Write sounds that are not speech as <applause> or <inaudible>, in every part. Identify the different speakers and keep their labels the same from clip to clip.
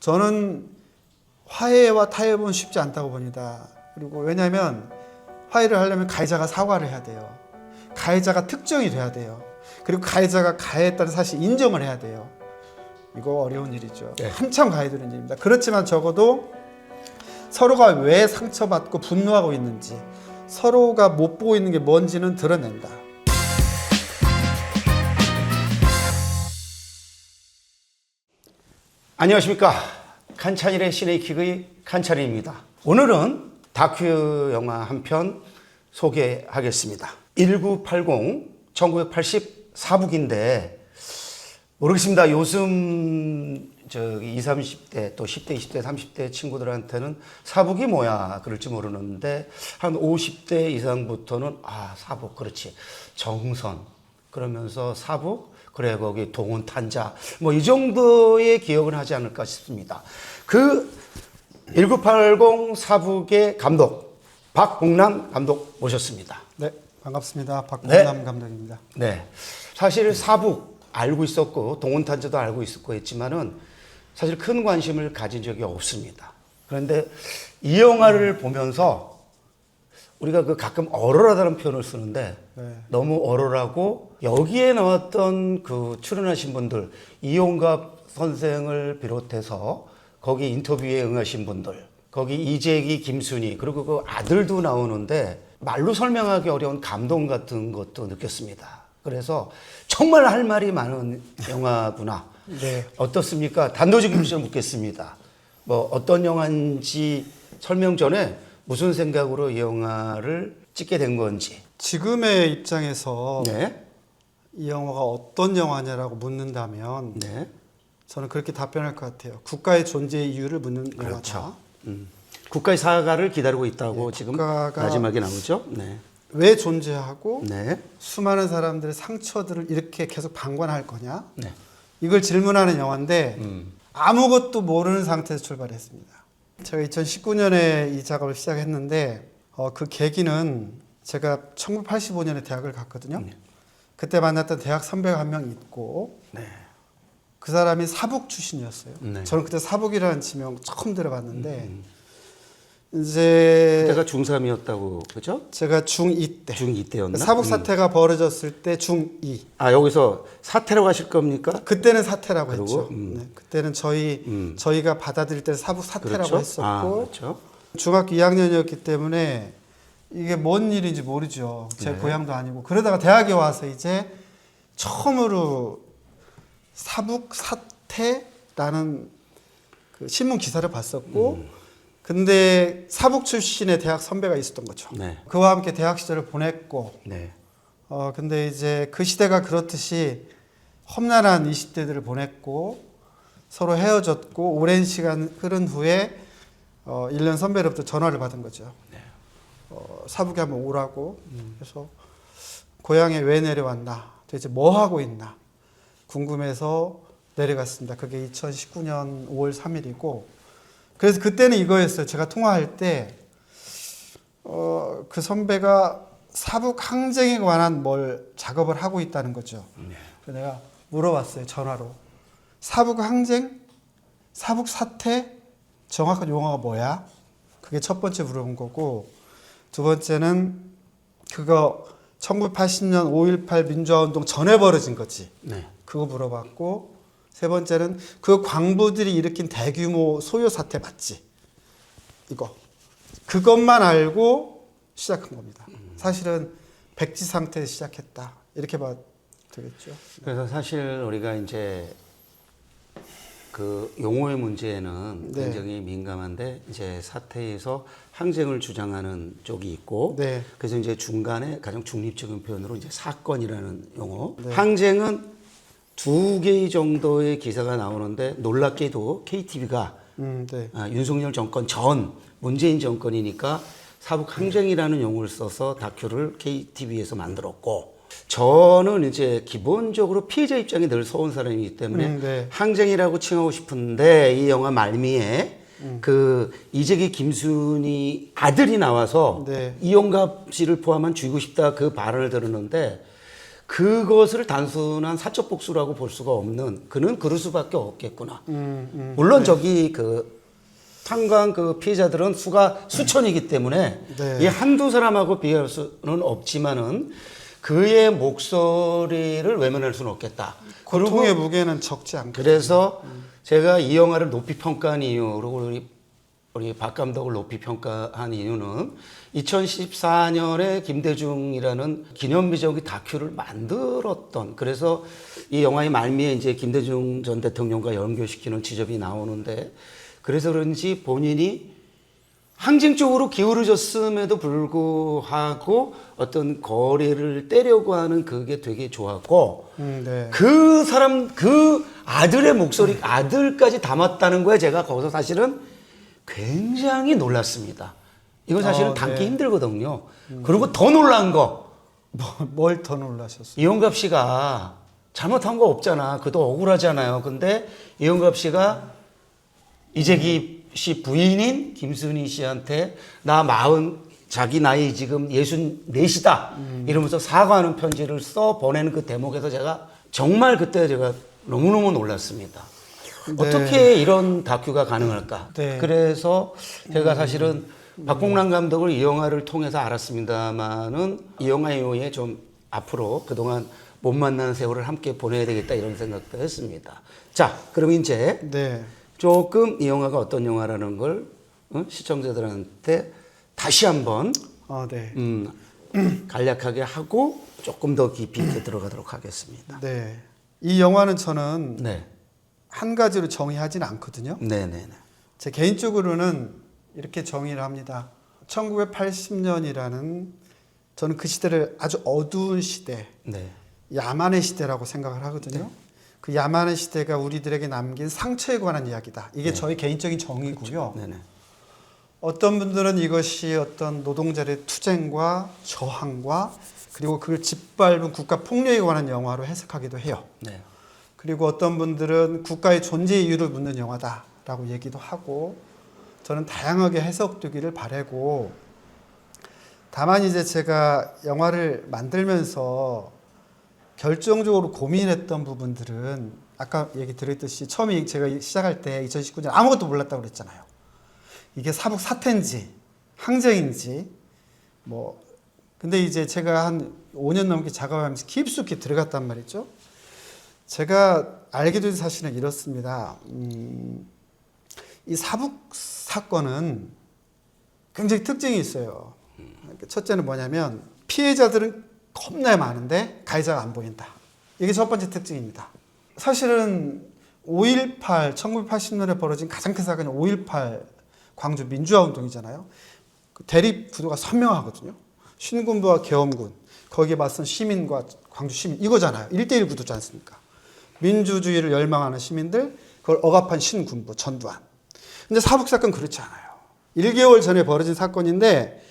Speaker 1: 저는 화해와 타협은 쉽지 않다고 봅니다. 그리고 왜냐하면 화해를 하려면 가해자가 사과를 해야 돼요. 가해자가 특정이 돼야 돼요. 그리고 가해자가 가해했다는 사실 인정을 해야 돼요. 이거 어려운 일이죠.
Speaker 2: 네.
Speaker 1: 한참 가야 되는 일입니다. 그렇지만 적어도 서로가 왜 상처받고 분노하고 있는지 서로가 못 보고 있는 게 뭔지는 드러낸다.
Speaker 2: 안녕하십니까. 칸찬일의 시네이킥의 칸찬일입니다. 오늘은 다큐 영화 한 편 소개하겠습니다. 1980, 1984북인데 모르겠습니다. 요즘 저기 20, 30대 또 10대, 20대, 30대 친구들한테는 사북이 뭐야 그럴지 모르는데 한 50대 이상부터는 아 사북 그렇지 정선 그러면서 사북 그래 거기 동원 탄자 뭐 이 정도의 기억을 하지 않을까 싶습니다. 그 1980 사북의 감독 박봉남 감독 모셨습니다.
Speaker 1: 네, 반갑습니다. 박봉남
Speaker 2: 네.
Speaker 1: 감독입니다.
Speaker 2: 네. 사실 사북 알고 있었고 동원 탄자도 알고 있었고 했지만은 사실 큰 관심을 가진 적이 없습니다. 그런데 이 영화를 보면서 우리가 그 가끔 얼얼하다는 표현을 쓰는데
Speaker 1: 네.
Speaker 2: 너무 얼얼하고 여기에 나왔던 그 출연하신 분들 이용갑 선생을 비롯해서 거기 인터뷰에 응하신 분들 거기 이재기 김순희 그리고 그 아들도 나오는데 말로 설명하기 어려운 감동 같은 것도 느꼈습니다. 그래서 정말 할 말이 많은 영화구나.
Speaker 1: 네.
Speaker 2: 어떻습니까? 단도직입 좀 묻겠습니다. 뭐 어떤 영화인지 설명 전에 무슨 생각으로 이 영화를 찍게 된 건지.
Speaker 1: 지금의 입장에서
Speaker 2: 네.
Speaker 1: 이 영화가 어떤 영화냐라고 묻는다면
Speaker 2: 네.
Speaker 1: 저는 그렇게 답변할 것 같아요. 국가의 존재 이유를 묻는
Speaker 2: 그렇죠.
Speaker 1: 영화다.
Speaker 2: 음. 국가의 사과를 기다리고 있다고
Speaker 1: 네,
Speaker 2: 지금 마지막에 나오죠. 네.
Speaker 1: 왜 존재하고
Speaker 2: 네.
Speaker 1: 수많은 사람들의 상처들을 이렇게 계속 방관할 거냐?
Speaker 2: 네.
Speaker 1: 이걸 질문하는 영화인데
Speaker 2: 음.
Speaker 1: 아무것도 모르는 상태에서 출발했습니다. 제가 2019년에 이 작업을 시작했는데 어, 그 계기는 제가 1985년에 대학을 갔거든요.
Speaker 2: 네.
Speaker 1: 그때 만났던 대학 선배가 한 명 있고
Speaker 2: 네.
Speaker 1: 그 사람이 사북 출신이었어요.
Speaker 2: 네.
Speaker 1: 저는 그때 사북이라는 지명 처음 들어봤는데
Speaker 2: 음.
Speaker 1: 이제
Speaker 2: 그때가 중3이었다고 그죠?
Speaker 1: 제가 중2 때
Speaker 2: 중2 때였나?
Speaker 1: 사북
Speaker 2: 음.
Speaker 1: 사태가 벌어졌을 때 중2
Speaker 2: 아, 여기서 사태로 가실 겁니까?
Speaker 1: 그때는 사태라고
Speaker 2: 그리고,
Speaker 1: 했죠.
Speaker 2: 음.
Speaker 1: 네, 그때는 저희
Speaker 2: 음.
Speaker 1: 저희가 받아들일 때는 사북 사태라고
Speaker 2: 그렇죠?
Speaker 1: 했었고
Speaker 2: 아, 그렇죠.
Speaker 1: 중학교 2학년이었기 때문에 이게 뭔 일인지 모르죠. 제
Speaker 2: 네.
Speaker 1: 고향도 아니고 그러다가 대학에 와서 이제 처음으로 사북 사태라는 그 신문 기사를 봤었고
Speaker 2: 음.
Speaker 1: 근데 사북 출신의 대학 선배가 있었던 거죠.
Speaker 2: 네.
Speaker 1: 그와 함께 대학 시절을 보냈고
Speaker 2: 네.
Speaker 1: 어 근데 이제 그 시대가 그렇듯이 험난한 20대들을 보냈고 서로 헤어졌고 오랜 시간 흐른 후에 어 1년 선배로부터 전화를 받은 거죠. 어 사북에 한번 오라고. 그래서 고향에 왜 내려왔나? 도대체 뭐 하고 있나? 궁금해서 내려갔습니다. 그게 2019년 5월 3일이고 그래서 그때는 이거였어요. 제가 통화할 때 어, 그 선배가 사북 항쟁에 관한 뭘 작업을 하고 있다는 거죠. 그래서 내가 물어봤어요. 전화로. 사북 항쟁? 사북 사태? 정확한 용어가 뭐야? 그게 첫 번째 물어본 거고 두 번째는 그거 1980년 5.18 민주화운동 전에 벌어진 거지.
Speaker 2: 네.
Speaker 1: 그거 물어봤고 세 번째는 그 광부들이 일으킨 대규모 소요 사태 맞지? 이거 그것만 알고 시작한 겁니다. 사실은 백지 상태에서 시작했다 이렇게 봐도 되겠죠.
Speaker 2: 그래서 사실 우리가 이제 그 용어의 문제에는
Speaker 1: 네.
Speaker 2: 굉장히 민감한데 이제 사태에서 항쟁을 주장하는 쪽이 있고
Speaker 1: 네.
Speaker 2: 그래서 이제 중간에 가장 중립적인 표현으로 이제 사건이라는 용어.
Speaker 1: 네.
Speaker 2: 항쟁은 두 개의 정도의 기사가 나오는데 놀랍게도 KTV가
Speaker 1: 음, 네.
Speaker 2: 아, 윤석열 정권 전 문재인 정권이니까 사북 항쟁이라는 용어를 써서 다큐를 KTV에서 만들었고 저는 이제 기본적으로 피해자 입장에 늘 서온 사람이기 때문에
Speaker 1: 음, 네.
Speaker 2: 항쟁이라고 칭하고 싶은데 이 영화 말미에
Speaker 1: 음.
Speaker 2: 그 이재기 김순희 아들이 나와서
Speaker 1: 네.
Speaker 2: 이용갑 씨를 포함한 죽이고 싶다 그 발언을 들었는데 그것을 단순한 사적 복수라고 볼 수가 없는 그는 그럴 수밖에 없겠구나.
Speaker 1: 음, 음.
Speaker 2: 물론 저기 그 탄광 그 피해자들은 수가 수천이기 때문에
Speaker 1: 네.
Speaker 2: 이 한두 사람하고 비교할 수는 없지만은 그의 목소리를 외면할 수는 없겠다.
Speaker 1: 고통의 무게는 적지 않고.
Speaker 2: 그래서 제가 이 영화를 높이 평가한 이유, 그리고 우리, 우리 박 감독을 높이 평가한 이유는 2014년에 김대중이라는 기념비적인 다큐를 만들었던, 그래서 이 영화의 말미에 이제 김대중 전 대통령과 연결시키는 지점이 나오는데, 그래서 그런지 본인이 항쟁적으로 기울어졌음에도 불구하고 어떤 거리를 떼려고 하는 그게 되게 좋았고,
Speaker 1: 음, 네.
Speaker 2: 그 사람 그 아들의 목소리 아들까지 담았다는 거에 제가 거기서 사실은 굉장히 놀랐습니다. 이건 사실은
Speaker 1: 어,
Speaker 2: 담기
Speaker 1: 네.
Speaker 2: 힘들거든요. 그리고 더 놀란 거
Speaker 1: 뭘 더 놀라셨어요?
Speaker 2: 이용갑 씨가 잘못한 거 없잖아. 그도 억울하잖아요. 근데 이용갑 씨가 이재기 씨 부인인 김순희 씨한테 나 마흔 자기 나이 지금 예순 넷이다 이러면서 사과하는 편지를 써 보내는 그 대목에서 제가 정말 그때 제가 너무너무 놀랐습니다.
Speaker 1: 네.
Speaker 2: 어떻게 이런 다큐가 가능할까?
Speaker 1: 네.
Speaker 2: 그래서 제가 사실은 박봉란 감독을 이 영화를 통해서 알았습니다만은 이 영화 이후에 좀 앞으로 그동안 못 만난 세월을 함께 보내야 되겠다 이런 생각도 했습니다. 자, 그럼 이제
Speaker 1: 네.
Speaker 2: 조금 이 영화가 어떤 영화라는 걸 어? 시청자들한테 다시 한번
Speaker 1: 어, 네.
Speaker 2: 음, 간략하게 하고 조금 더 깊이 있게 들어가도록 하겠습니다.
Speaker 1: 네. 이 영화는 저는
Speaker 2: 네,
Speaker 1: 한 가지로 정의하진 않거든요.
Speaker 2: 네, 네, 네.
Speaker 1: 제 개인적으로는 이렇게 정의를 합니다. 1980년이라는 저는 그 시대를 아주 어두운 시대,
Speaker 2: 네.
Speaker 1: 야만의 시대라고 생각을 하거든요. 그 야만의 시대가 우리들에게 남긴 상처에 관한 이야기다. 이게 저의 개인적인 정의고요.
Speaker 2: 네, 네.
Speaker 1: 어떤 분들은 이것이 어떤 노동자의 투쟁과 저항과 그리고 그걸 짓밟은 국가 폭력에 관한 영화로 해석하기도 해요.
Speaker 2: 네.
Speaker 1: 그리고 어떤 분들은 국가의 존재 이유를 묻는 영화다라고 얘기도 하고 저는 다양하게 해석되기를 바라고 다만 이제 제가 영화를 만들면서 결정적으로 고민했던 부분들은 아까 얘기 드렸듯이 처음에 제가 시작할 때 2019년 아무것도 몰랐다고 그랬잖아요. 이게 사북 사태인지 항쟁인지 뭐 근데 이제 제가 한 5년 넘게 작업하면서 깊숙이 들어갔단 말이죠. 제가 알게 된 사실은 이렇습니다. 음, 이 사북 사건은 굉장히 특징이 있어요. 첫째는 뭐냐면 피해자들은 겁나 많은데 가해자가 안 보인다. 이게 첫 번째 특징입니다. 사실은 5.18, 1980년에 벌어진 가장 큰 사건이 5.18 광주 민주화 운동이잖아요. 그 대립 구도가 선명하거든요. 신군부와 계엄군, 거기에 맞선 시민과 광주 시민 이거잖아요. 1대1 구도지 않습니까? 민주주의를 열망하는 시민들, 그걸 억압한 신군부, 전두환. 근데 사북 사건 그렇지 않아요. 1개월 전에 벌어진 사건인데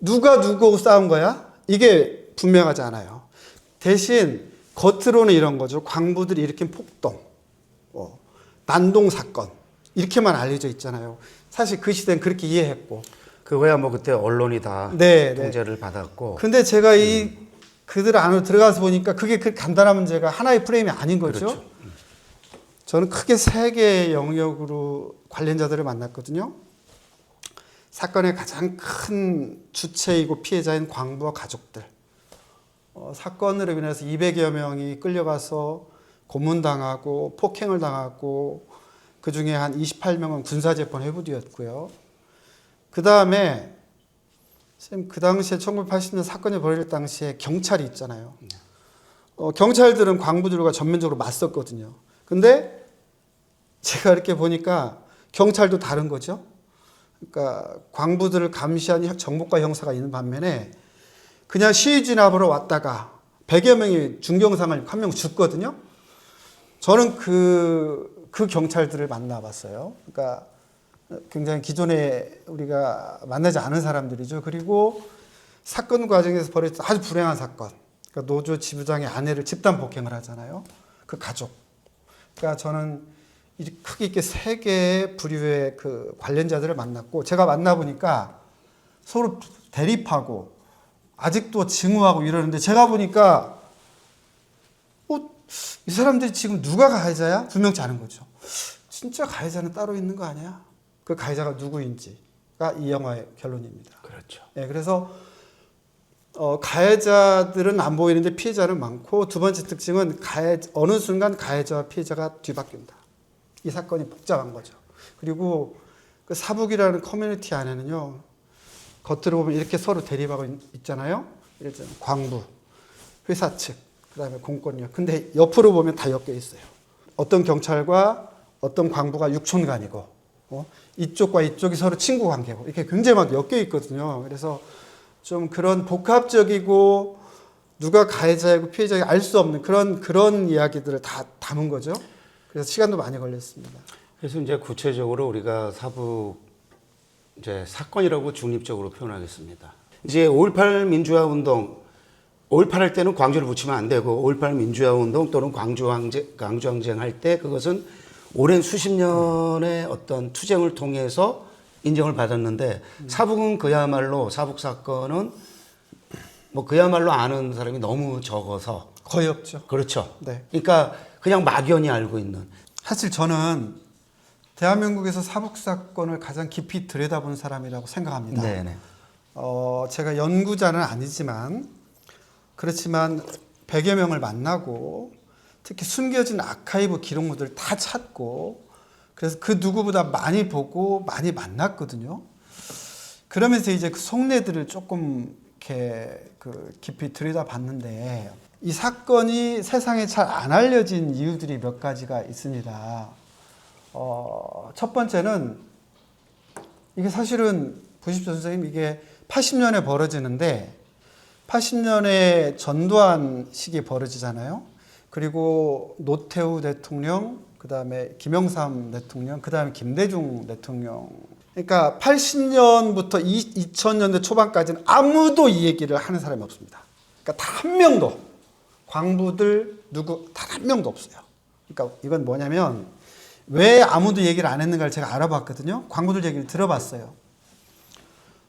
Speaker 1: 누가 누구하고 싸운 거야? 이게 분명하지 않아요. 대신 겉으로는 이런 거죠. 광부들이 일으킨 폭동, 뭐, 난동 사건 이렇게만 알려져 있잖아요. 사실 그 시대는 그렇게 이해했고.
Speaker 2: 그거야 뭐 그때 언론이 다
Speaker 1: 네, 네.
Speaker 2: 통제를 받았고
Speaker 1: 근데 제가 이 그들 안으로 들어가서 보니까 그게 그 간단한 문제가 하나의 프레임이 아닌 거죠.
Speaker 2: 그렇죠.
Speaker 1: 저는 크게 세 개의 영역으로 관련자들을 만났거든요. 사건의 가장 큰 주체이고 피해자인 광부와 가족들. 어, 사건으로 인해서 200여 명이 끌려가서 고문당하고 폭행을 당하고 그 중에 한 28명은 군사재판 회부되었고요. 그 다음에 선생님 그 당시에 1980년 사건이 벌어질 당시에 경찰이 있잖아요. 어, 경찰들은 광부들과 전면적으로 맞섰거든요. 근데 제가 이렇게 보니까 경찰도 다른 거죠. 그러니까 광부들을 감시한 정보과 형사가 있는 반면에 그냥 시위 진압으로 왔다가 100여 명이 중경상을 한 명 죽거든요. 저는 그, 그 경찰들을 만나봤어요. 그러니까 굉장히 기존에 우리가 만나지 않은 사람들이죠. 그리고 사건 과정에서 벌어졌던 아주 불행한 사건. 그러니까 노조 지부장의 아내를 집단 폭행을 하잖아요. 그 가족. 그러니까 저는 이 크게 이렇게 세 개의 부류의 그 관련자들을 만났고 제가 만나보니까 서로 대립하고 아직도 증오하고 이러는데 제가 보니까 이 사람들이 지금 누가 가해자야? 분명치 않은 거죠. 진짜 가해자는 따로 있는 거 아니야? 그 가해자가 누구인지가 이 영화의 결론입니다.
Speaker 2: 그렇죠.
Speaker 1: 예, 그래서 어, 가해자들은 안 보이는데 피해자는 많고 두 번째 특징은 가해 어느 순간 가해자와 피해자가 뒤바뀐다. 이 사건이 복잡한 거죠. 그리고 그 사북이라는 커뮤니티 안에는요 겉으로 보면 이렇게 서로 대립하고 있, 있잖아요. 예를 들면 광부, 회사 측, 그 다음에 공권력. 근데 옆으로 보면 다 엮여 있어요. 어떤 경찰과 어떤 광부가 육촌간이고 어? 이쪽과 이쪽이 서로 친구 관계고 이렇게 굉장히 막 엮여 있거든요. 그래서 좀 그런 복합적이고 누가 가해자이고 피해자이고 알수 없는 그런 그런 이야기들을 다 담은 거죠. 그래서 시간도 많이 걸렸습니다.
Speaker 2: 그래서 이제 구체적으로 우리가 사부 이제 사건이라고 중립적으로 표현하겠습니다. 이제 5.18 민주화 운동 5.18 할 때는 광주를 붙이면 안 되고 5.18 민주화 운동 또는 광주 항쟁 광주 항쟁 할 때 그것은 오랜 수십 년의 어떤 투쟁을 통해서 인정을 받았는데 사북은 그야말로 사북 사건은 뭐 그야말로 아는 사람이 너무 적어서
Speaker 1: 거의 없죠.
Speaker 2: 그렇죠.
Speaker 1: 네.
Speaker 2: 그러니까 그냥 막연히 알고 있는
Speaker 1: 사실 저는 대한민국에서 사북 사건을 가장 깊이 들여다본 사람이라고 생각합니다.
Speaker 2: 네네.
Speaker 1: 어, 제가 연구자는 아니지만 그렇지만 100여 명을 만나고 특히 숨겨진 아카이브 기록물들 다 찾고 그래서 그 누구보다 많이 보고 많이 만났거든요. 그러면서 이제 그 속내들을 조금 이렇게 그 깊이 들여다봤는데 이 사건이 세상에 잘 안 알려진 이유들이 몇 가지가 있습니다. 어, 첫 번째는 이게 사실은 보십시오 선생님 이게 80년에 벌어지는데 80년에 전두환 시기에 벌어지잖아요. 그리고 노태우 대통령, 그 다음에 김영삼 대통령, 그 다음에 김대중 대통령. 그러니까 80년부터 2000년대 초반까지는 아무도 이 얘기를 하는 사람이 없습니다. 그러니까 단 한 명도 광부들 누구 단 한 명도 없어요. 그러니까 이건 뭐냐면 왜 아무도 얘기를 안 했는가를 제가 알아봤거든요. 광부들 얘기를 들어봤어요.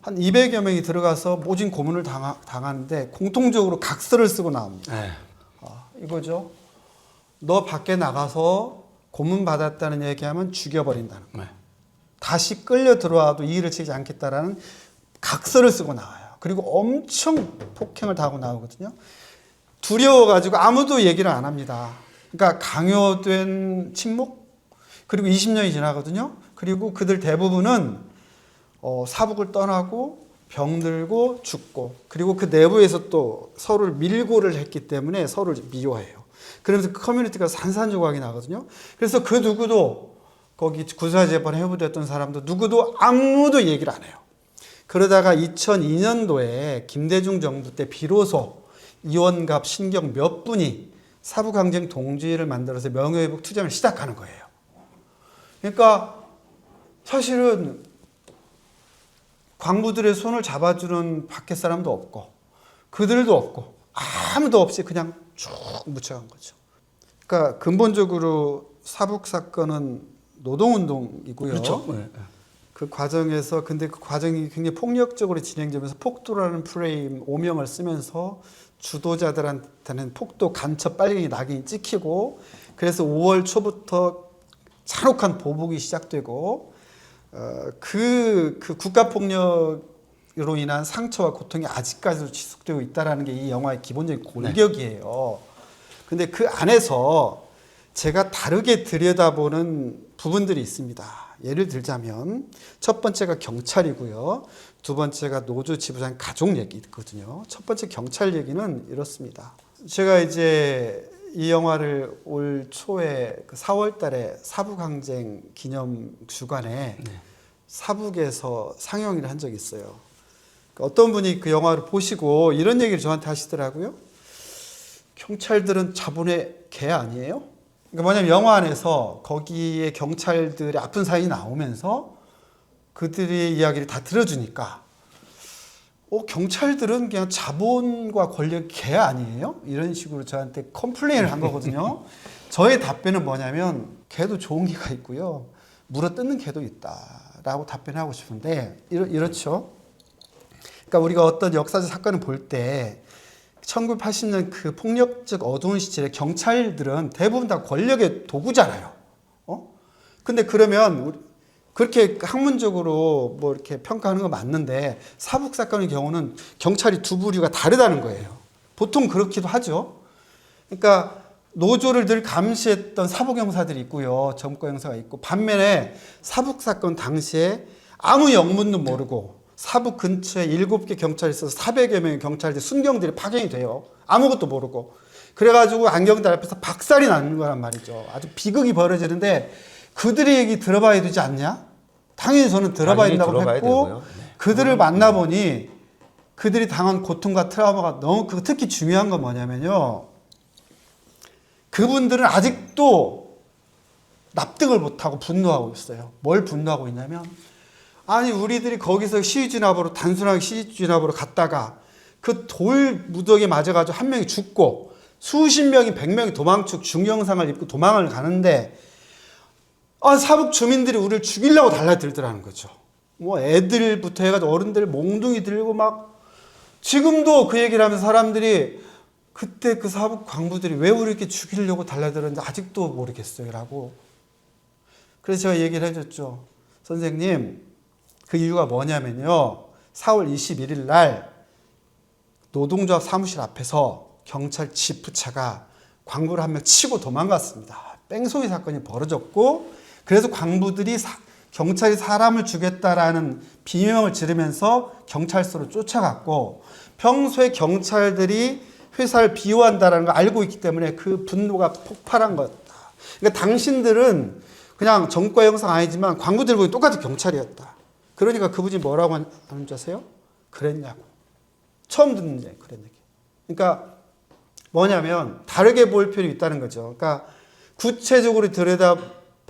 Speaker 1: 한 200여 명이 들어가서 모진 고문을 당하, 당하는데 공통적으로 각서를 쓰고 나옵니다.
Speaker 2: 네.
Speaker 1: 아, 이거죠. 너 밖에 나가서 고문 받았다는 얘기하면 죽여버린다는 거.
Speaker 2: 네.
Speaker 1: 다시 끌려 들어와도 이의를 치지 않겠다라는 각서를 쓰고 나와요. 그리고 엄청 폭행을 당하고 나오거든요. 두려워가지고 아무도 얘기를 안 합니다. 그러니까 강요된 침묵 그리고 20년이 지나거든요. 그리고 그들 대부분은 어, 사북을 떠나고 병들고 죽고 그리고 그 내부에서 또 서로를 밀고를 했기 때문에 서로를 미워해요. 그러면서 그 커뮤니티가 산산조각이 나거든요. 그래서 그 누구도 거기 구사재판 회부됐던 사람도 누구도 아무도 얘기를 안 해요. 그러다가 2002년도에 김대중 정부 때 비로소 이원갑, 신경 몇 분이 사북항쟁 동지를 만들어서 명예회복 투쟁을 시작하는 거예요. 그러니까 사실은 광부들의 손을 잡아주는 밖에 사람도 없고 그들도 없고 아무도 없이 그냥 쭉 묻혀간 거죠. 그러니까 근본적으로 사북 사건은 노동운동이고요.
Speaker 2: 그렇죠. 네.
Speaker 1: 그 과정에서 근데 그 과정이 굉장히 폭력적으로 진행되면서 폭도라는 프레임 오명을 쓰면서 주도자들한테는 폭도 간첩 빨갱이 낙인이 찍히고 그래서 5월 초부터 잔혹한 보복이 시작되고 어, 그, 그 국가 폭력으로 인한 상처와 고통이 아직까지도 지속되고 있다라는 게 이 영화의 기본적인 골격이에요. 근데 그 안에서 제가 다르게 들여다보는 부분들이 있습니다. 예를 들자면 첫 번째가 경찰이고요. 두 번째가 노조 지부장 가족 얘기거든요. 첫 번째 경찰 얘기는 이렇습니다. 제가 이제 이 영화를 올 초에 그 4월 달에 사북항쟁 기념 주간에 사북에서 상영을 한 적이 있어요. 그 어떤 분이 그 영화를 보시고 이런 얘기를 저한테 하시더라고요. 경찰들은 자본의 개 아니에요? 그러니까 뭐냐면 영화 안에서 거기에 경찰들의 아픈 사연이 나오면서 그들의 이야기를 다 들어주니까 어, 경찰들은 그냥 자본과 권력 개 아니에요? 이런 식으로 저한테 컴플레인을 한 거거든요. <laughs> 저의 답변은 뭐냐면 개도 좋은 개가 있고요. 물어 뜯는 개도 있다라고 답변하고 싶은데 이렇, 이렇죠. 그러니까 우리가 어떤 역사적 사건을 볼 때 1980년 그 폭력적 어두운 시절에 경찰들은 대부분 다 권력의 도구잖아요. 어? 근데 그러면 우리 그렇게 학문적으로 뭐 이렇게 평가하는 거 맞는데 사북 사건의 경우는 경찰이 두 부류가 다르다는 거예요. 보통 그렇기도 하죠. 그러니까 노조를 늘 감시했던 사북 형사들이 있고요. 정과 형사가 있고 반면에 사북 사건 당시에 아무 영문도 모르고 사북 근처에 일곱 개 경찰이 있어서 400여 명의 경찰들 순경들이 파견이 돼요. 아무것도 모르고. 그래가지고 안경들 앞에서 박살이 나는 거란 말이죠. 아주 비극이 벌어지는데 그들의 얘기 들어봐야 되지 않냐? 당연히 저는 들어봐야
Speaker 2: 당연히
Speaker 1: 된다고
Speaker 2: 들어봐야
Speaker 1: 했고
Speaker 2: 되고요. 네.
Speaker 1: 그들을 만나보니 그들이 당한 고통과 트라우마가 너무 그 특히 중요한 건 뭐냐면요. 그분들은 아직도 납득을 못하고 분노하고 있어요. 뭘 분노하고 있냐면 아니 우리들이 거기서 시위 진압으로 단순하게 시위 진압으로 갔다가 그 돌 무더기에 맞아가지고 한 명이 죽고 수십 명이 백 명이 도망쳐 중경상을 입고 도망을 가는데 아 사북 주민들이 우리를 죽이려고 달라들더라는 거죠. 뭐 애들부터 해가지고 어른들 몽둥이 들고 막 지금도 그 얘기를 하면서 사람들이 그때 그 사북 광부들이 왜 우리 이렇게 죽이려고 달라들었는지 아직도 모르겠어요 라고. 그래서 제가 얘기를 해줬죠. 선생님, 그 이유가 뭐냐면요. 4월 21일 날 노동조합 사무실 앞에서 경찰 지프차가 광부를 한 명 치고 도망갔습니다. 뺑소니 사건이 벌어졌고 그래서 광부들이 사- 경찰이 사람을 죽였다라는 비명을 지르면서 경찰서로 쫓아갔고 평소에 경찰들이 회사를 비호한다라는 걸 알고 있기 때문에 그 분노가 폭발한 거다. 그러니까 당신들은 그냥 정과 형상 아니지만 광부들 보기 똑같은 경찰이었다. 그러니까 그분이 뭐라고 하는 줄 아세요? 그랬냐고. 처음 듣는 얘기, 그런 얘기. 그러니까 뭐냐면 다르게 볼 필요 있다는 거죠. 그러니까 구체적으로 들여다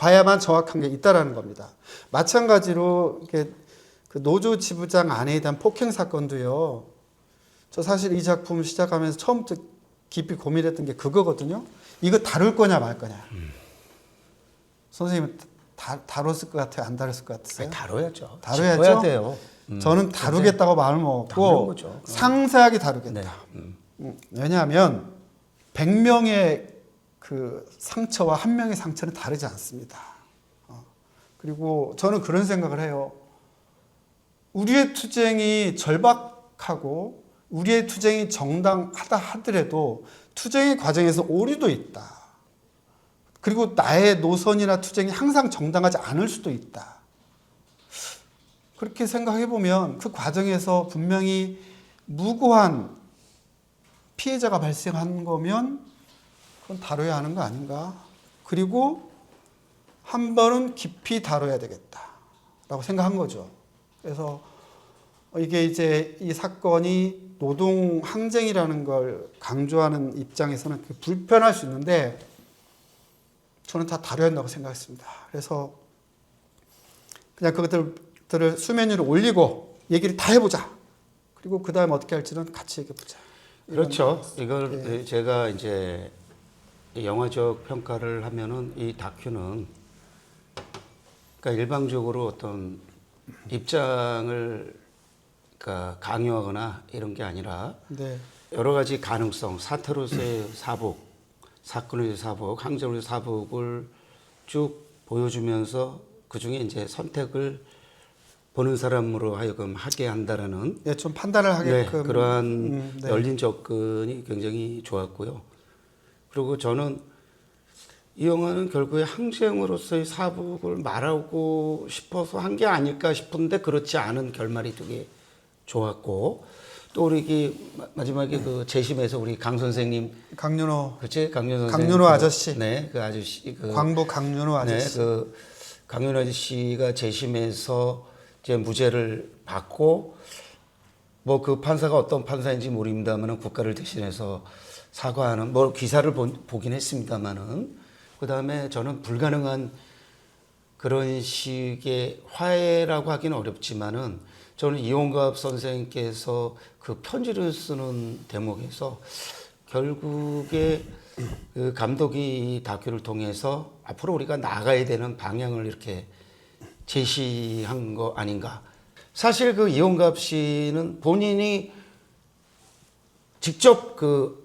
Speaker 1: 봐야만 정확한 게 있다라는 겁니다. 마찬가지로 그 노조 지부장 아내에 대한 폭행 사건도요. 저 사실 이 작품 시작하면서 처음부터 깊이 고민했던 게 그거거든요. 이거 다룰 거냐 말 거냐. 선생님은 다, 다뤘을 것 같아요? 안 다뤘을 것 같으세요?
Speaker 2: 아니, 다뤄야죠.
Speaker 1: 다뤄야죠?
Speaker 2: 짚어야 돼요. 음.
Speaker 1: 저는 다루겠다고 마음을
Speaker 2: 당연한
Speaker 1: 먹었고
Speaker 2: 거죠.
Speaker 1: 상세하게 다루겠다.
Speaker 2: 네. 음.
Speaker 1: 음, 왜냐하면 100명의 그 상처와 한 명의 상처는 다르지 않습니다. 어, 그리고 저는 그런 생각을 해요. 우리의 투쟁이 절박하고 우리의 투쟁이 정당하다 하더라도 투쟁의 과정에서 오류도 있다. 그리고 나의 노선이나 투쟁이 항상 정당하지 않을 수도 있다. 그렇게 생각해 보면 그 과정에서 분명히 무고한 피해자가 발생한 거면 그건 다뤄야 하는 거 아닌가? 그리고 한 번은 깊이 다뤄야 되겠다라고 생각한 거죠. 그래서 이게 이제 이 사건이 노동 항쟁이라는 걸 강조하는 입장에서는 그 불편할 수 있는데 저는 다 다뤄야 한다고 생각했습니다. 그래서 그냥 그것들을 수면 위로 올리고 얘기를 다 해보자. 그리고 그 다음에 어떻게 할지는 같이 얘기해보자.
Speaker 2: 그렇죠. 이걸
Speaker 1: 예.
Speaker 2: 제가 이제 영화적 평가를 하면은 이 다큐는 그러니까 일방적으로 어떤 입장을 그러니까 강요하거나 이런 게 아니라
Speaker 1: 네.
Speaker 2: 여러 가지 가능성, 사태로서의 사복, 사건의 사복, 항쟁으로의 사복을 쭉 보여주면서 그 중에 이제 선택을 보는 사람으로 하여금 하게 한다라는
Speaker 1: 예, 좀 판단을 하게끔
Speaker 2: 네, 그러한
Speaker 1: 음, 네.
Speaker 2: 열린 접근이 굉장히 좋았고요. 그리고 저는 이 영화는 결국에 항쟁으로서의 사북을 말하고 싶어서 한 게 아닐까 싶은데 그렇지 않은 결말이 되게 좋았고 또 우리 마- 마지막에 그 재심에서 우리 강 선생님.
Speaker 1: 강윤호.
Speaker 2: 그치 강윤 선생님.
Speaker 1: 강윤호
Speaker 2: 그-
Speaker 1: 아저씨.
Speaker 2: 네그 아저씨 그
Speaker 1: 광부 강윤호 아저씨.
Speaker 2: 네, 그 강윤 아저씨가 재심에서 이제 무죄를 받고 뭐 그 판사가 어떤 판사인지 모릅니다만은 국가를 대신해서 사과하는 뭐 기사를 본- 보긴 했습니다만은 그 다음에 저는 불가능한 그런 식의 화해라고 하기는 어렵지만은 저는 이용갑 선생님께서 그 편지를 쓰는 대목에서 결국에 그 감독이 이 다큐를 통해서 앞으로 우리가 나가야 되는 방향을 이렇게 제시한 거 아닌가. 사실 그 이용갑 씨는 본인이 직접 그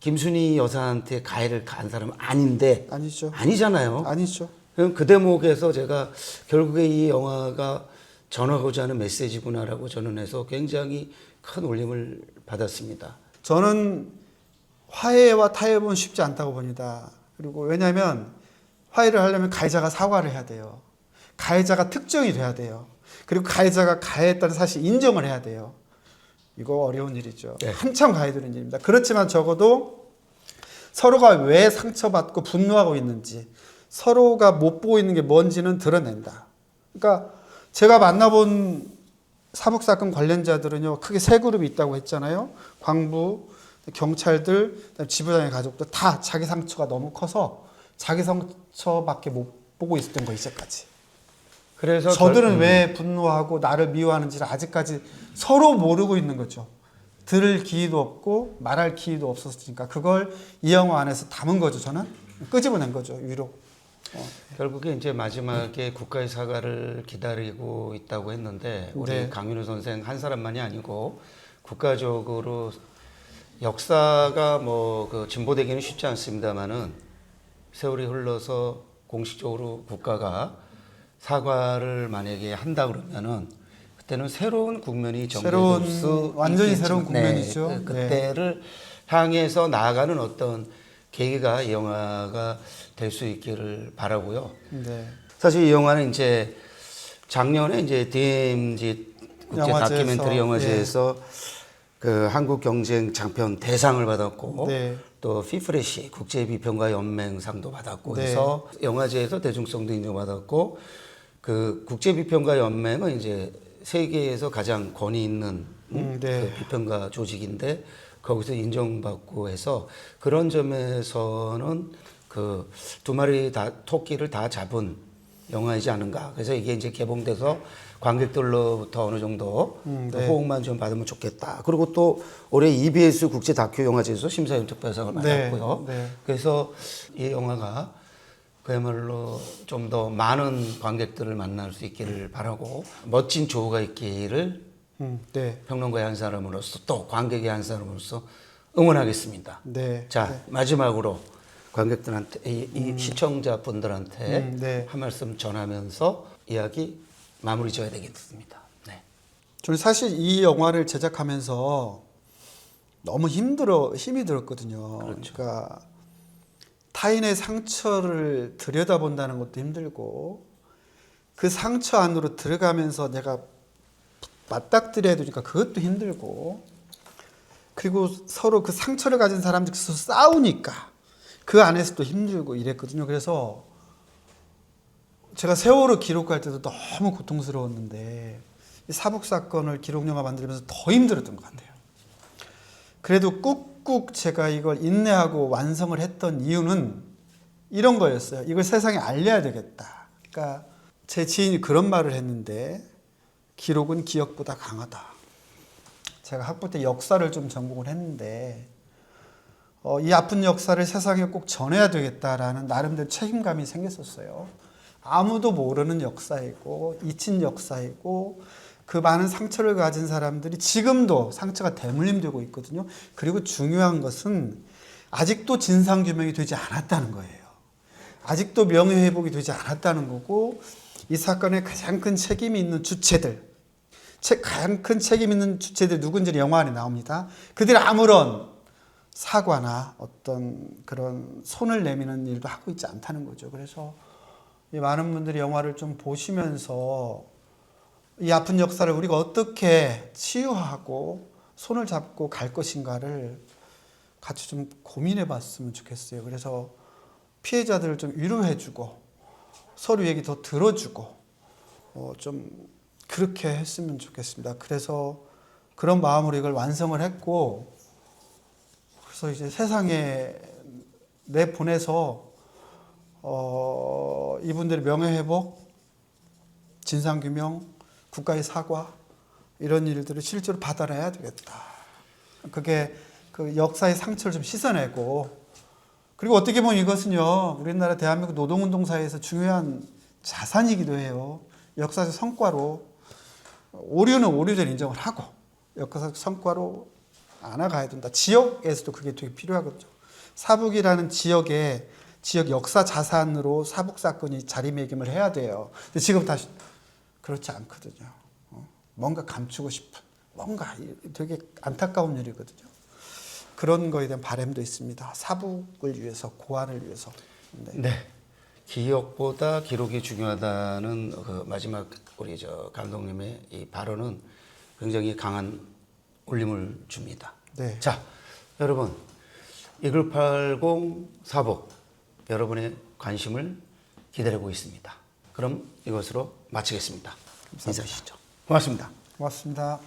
Speaker 2: 김순희 여사한테 가해를 가한 사람은 아닌데
Speaker 1: 아니죠.
Speaker 2: 아니잖아요.
Speaker 1: 아니죠.
Speaker 2: 그럼 그 대목에서 제가 결국에 이 영화가 전하고자 하는 메시지구나라고 저는 해서 굉장히 큰 울림을 받았습니다.
Speaker 1: 저는 화해와 타협은 쉽지 않다고 봅니다. 그리고 왜냐하면 화해를 하려면 가해자가 사과를 해야 돼요. 가해자가 특정이 돼야 돼요. 그리고 가해자가 가해했다는 사실 인정을 해야 돼요. 이거 어려운 일이죠.
Speaker 2: 네.
Speaker 1: 한참 가야 되는 일입니다. 그렇지만 적어도 서로가 왜 상처받고 분노하고 있는지 서로가 못 보고 있는 게 뭔지는 드러낸다. 그러니까 제가 만나본 사복 사건 관련자들은요 크게 세 그룹이 있다고 했잖아요. 광부, 경찰들, 지부장의 가족들 다 자기 상처가 너무 커서 자기 상처밖에 못 보고 있었던 거 이제까지.
Speaker 2: 그래서
Speaker 1: 저들은
Speaker 2: 결-
Speaker 1: 왜 분노하고 나를 미워하는지를 아직까지 서로 모르고 있는 거죠. 들을 기회도 없고 말할 기회도 없었으니까 그걸 이 영화 안에서 담은 거죠. 저는 끄집어낸 거죠. 위로.
Speaker 2: 결국에 이제 마지막에 국가의 사과를 기다리고 있다고 했는데 우리
Speaker 1: 네.
Speaker 2: 강윤호 선생 한 사람만이 아니고 국가적으로 역사가 뭐 그 진보되기는 쉽지 않습니다만은 세월이 흘러서 공식적으로 국가가 사과를 만약에 한다 그러면은 그때는 새로운 국면이 정해질 수
Speaker 1: 완전히
Speaker 2: 있겠지만,
Speaker 1: 새로운 국면이죠.
Speaker 2: 네, 그-
Speaker 1: 네.
Speaker 2: 그때를 향해서 나아가는 어떤 계기가 이 영화가 될 수 있기를 바라고요.
Speaker 1: 네.
Speaker 2: 사실 이 영화는 이제 작년에 이제 DMZ 국제
Speaker 1: 영화제에서,
Speaker 2: 다큐멘터리 영화제에서 그 한국 경쟁 장편 대상을 받았고
Speaker 1: 네.
Speaker 2: 또 피프레시 국제 비평가 연맹상도 받았고
Speaker 1: 네.
Speaker 2: 해서 영화제에서 대중성도 인정받았고 그 국제 비평가 연맹은 이제 세계에서 가장 권위 있는
Speaker 1: 음, 네.
Speaker 2: 그 비평가 조직인데 거기서 인정받고 해서 그런 점에서는 그 두 마리 다 토끼를 다 잡은 영화이지 않은가. 그래서 이게 이제 개봉돼서 관객들로부터 어느 정도
Speaker 1: 음,
Speaker 2: 그
Speaker 1: 네.
Speaker 2: 호응만 좀 받으면 좋겠다. 그리고 또 올해 EBS 국제 다큐 영화제에서 심사위원 특별상을
Speaker 1: 네,
Speaker 2: 받았고요.
Speaker 1: 네.
Speaker 2: 그래서 이 영화가 그야말로 좀 더 많은 관객들을 만날 수 있기를 바라고 멋진 조우가 있기를
Speaker 1: 음, 네.
Speaker 2: 평론가의 한 사람으로서 또 관객의 한 사람으로서 응원하겠습니다.
Speaker 1: 네.
Speaker 2: 자 마지막으로 관객들한테 이, 이 시청자분들한테
Speaker 1: 음, 네.
Speaker 2: 한 말씀 전하면서 이야기 마무리 져야 되겠습니다. 네.
Speaker 1: 저는 사실 이 영화를 제작하면서 너무 힘들어 힘이 들었거든요.
Speaker 2: 그렇죠.
Speaker 1: 러니까 타인의 상처를 들여다본다는 것도 힘들고 그 상처 안으로 들어가면서 내가 맞닥뜨려야 되니까 그것도 힘들고 그리고 서로 그 상처를 가진 사람들이 서로 싸우니까 그 안에서도 힘들고 이랬거든요. 그래서 제가 세월호 기록할 때도 너무 고통스러웠는데 이 사복 사건을 기록 영화 만들면서 더 힘들었던 것 같아요. 그래도 꾹 꾹 제가 이걸 인내하고 완성을 했던 이유는 이런 거였어요. 이걸 세상에 알려야 되겠다. 그러니까 제 지인이 그런 말을 했는데 기록은 기억보다 강하다. 제가 학부 때 역사를 좀 전공을 했는데 어, 이 아픈 역사를 세상에 꼭 전해야 되겠다라는 나름대로 책임감이 생겼었어요. 아무도 모르는 역사이고 잊힌 역사이고 그 많은 상처를 가진 사람들이 지금도 상처가 대물림되고 있거든요. 그리고 중요한 것은 아직도 진상 규명이 되지 않았다는 거예요. 아직도 명예 회복이 되지 않았다는 거고 이 사건에 가장 큰 책임이 있는 주체들, 책- 가장 큰 책임 있는 주체들 누군지 영화 안에 나옵니다. 그들이 아무런 사과나 어떤 그런 손을 내미는 일도 하고 있지 않다는 거죠. 그래서 이 많은 분들이 영화를 좀 보시면서 이 아픈 역사를 우리가 어떻게 치유하고 손을 잡고 갈 것인가를 같이 좀 고민해 봤으면 좋겠어요. 그래서 피해자들을 좀 위로해주고 서로 얘기 더 들어주고 어, 좀 그렇게 했으면 좋겠습니다. 그래서 그런 마음으로 이걸 완성을 했고 그래서 이제 세상에 내 보내서 어, 이분들의 명예 회복, 진상 규명, 국가의 사과 이런 일들을 실제로 받아내야 되겠다. 그게 그 역사의 상처를 좀 씻어내고 그리고 어떻게 보면 이것은요 우리나라 대한민국 노동운동 사회에서 중요한 자산이기도 해요. 역사적 성과로 오류는 오류대로 인정을 하고 역사적 성과로 안아가야 된다. 지역에서도 그게 되게 필요하거든요. 사북이라는 지역에 지역 역사 자산으로 사북 사건이 자리매김을 해야 돼요. 근데 지금 다시 그렇지 않거든요. 어? 뭔가 감추고 싶은 뭔가 이- 되게 안타까운 일이거든요. 그런 거에 대한 바람도 있습니다. 사북을 위해서 고안을 위해서. 네.
Speaker 2: 네. 기억보다 기록이 중요하다는 그 마지막 우리 저 감독님의 이 발언은 굉장히 강한 울림을 줍니다.
Speaker 1: 네.
Speaker 2: 자, 여러분 이글80 사복 여러분의 관심을 기다리고 있습니다. 그럼 이것으로 마치겠습니다. 인사하시죠. 고맙습니다.
Speaker 1: 고맙습니다.